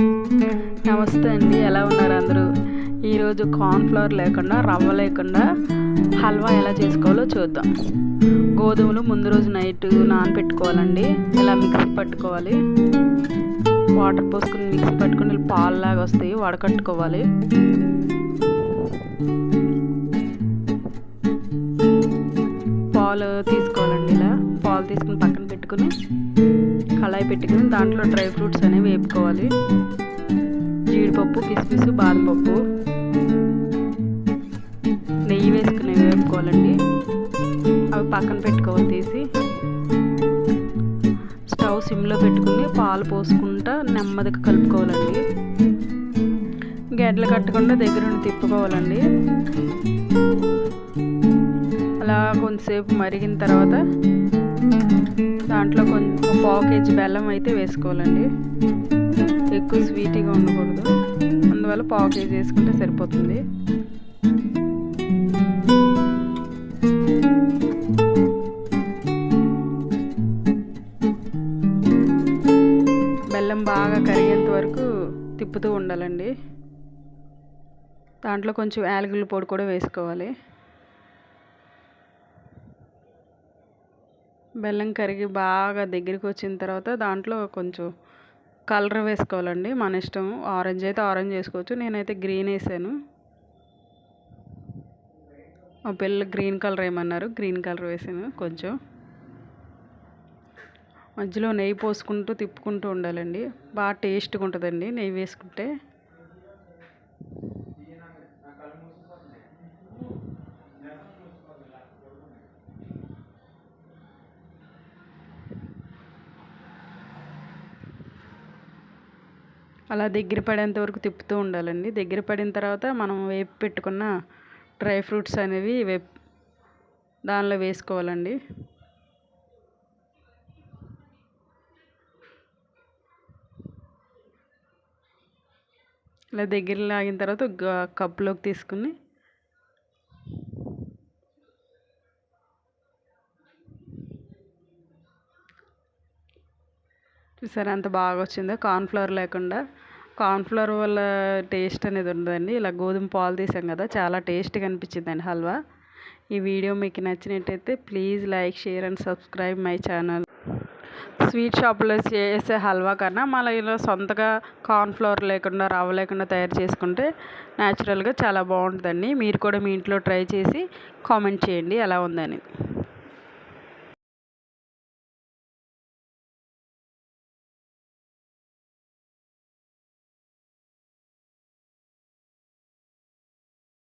నమస్తే అండి ఎలా ఉన్నారు అందరూ? ఈరోజు కార్న్ఫ్లవర్ లేకుండా రవ్వ లేకుండా హల్వా ఎలా చేసుకోవాలో చూద్దాం. గోధుమలు ముందు రోజు నైట్ నానబెట్టుకోవాలండి ఇలా మిక్సీ పట్టుకోవాలి. వాటర్ పోసుకుని మిక్సీ పట్టుకుని పాలలాగా వస్తాయి వడకట్టుకోవాలి. పాలు తీసుకోవాలండి ఇలా పాలు తీసుకుని పక్కన పెట్టుకుని కళాయి పెట్టుకుని దాంట్లో డ్రై ఫ్రూట్స్ అనేవి వేపుకోవాలి. జీడిపప్పు కిస్మిస్ బాదం పప్పు నెయ్యి వేసుకుని వేపుకోవాలండి. అవి పక్కన పెట్టుకోవాలి తీసి. స్టవ్ సిమ్లో పెట్టుకుని పాలు పోసుకుంటా నెమ్మదిగా కలుపుకోవాలండి. గడ్డలు కట్టకుండా దగ్గర నుండి తిప్పుకోవాలండి. అలా కొంతసేపు మరిగిన తర్వాత దాంట్లో కొంచెం పావు కేజీ బెల్లం అయితే వేసుకోవాలండి. ఎక్కువ స్వీట్గా ఉండకూడదు. అందువల్ల పావు కేజీ వేసుకుంటే సరిపోతుంది. బెల్లం బాగా కరిగేంత వరకు తిప్పుతూ ఉండాలండి. దాంట్లో కొంచెం యాలకుల పొడి కూడా వేసుకోవాలి. బెల్లం కరిగి బాగా దగ్గరికి వచ్చిన తర్వాత దాంట్లో కొంచెం కలర్ వేసుకోవాలండి. మన ఇష్టం. ఆరెంజ్ అయితే ఆరెంజ్ వేసుకోవచ్చు. నేనైతే గ్రీన్ వేసాను. మా పిల్లలు గ్రీన్ కలర్ ఏమన్నారు? గ్రీన్ కలర్ వేసాను కొంచెం. మధ్యలో నెయ్యి పోసుకుంటూ తిప్పుకుంటూ ఉండాలండి. బాగా టేస్ట్గా ఉంటుందండి. నెయ్యి వేసుకుంటే. అలా దగ్గర పడేంత వరకు తిప్పుతూ ఉండాలండి. దగ్గర పడిన తర్వాత మనం వేపు పెట్టుకున్న డ్రై ఫ్రూట్స్ అనేవి వేప్ దానిలో వేసుకోవాలండి. ఇలా దగ్గర లాగిన తర్వాత కప్లోకి తీసుకుని చూసారా అంత బాగా వచ్చిందో కార్న్ఫ్లవర్ లేకుండా? కార్న్ఫ్లవర్ వల్ల టేస్ట్ అనేది ఉండదండి. ఇలా గోధుమ పాలు తీసాం కదా చాలా టేస్ట్గా అనిపించిందండి హల్వా. ఈ వీడియో మీకు నచ్చినట్టయితే please like share and subscribe my channel. Sweet షాప్లో చేసే హల్వా కన్నా మళ్ళీ ఇలా సొంతగా కార్న్ఫ్లవర్ లేకుండా రవ్వ లేకుండా తయారు చేసుకుంటే న్యాచురల్గా చాలా బాగుంటుందండి. మీరు కూడా మీ ఇంట్లో ట్రై చేసి కామెంట్ చేయండి ఎలా ఉందని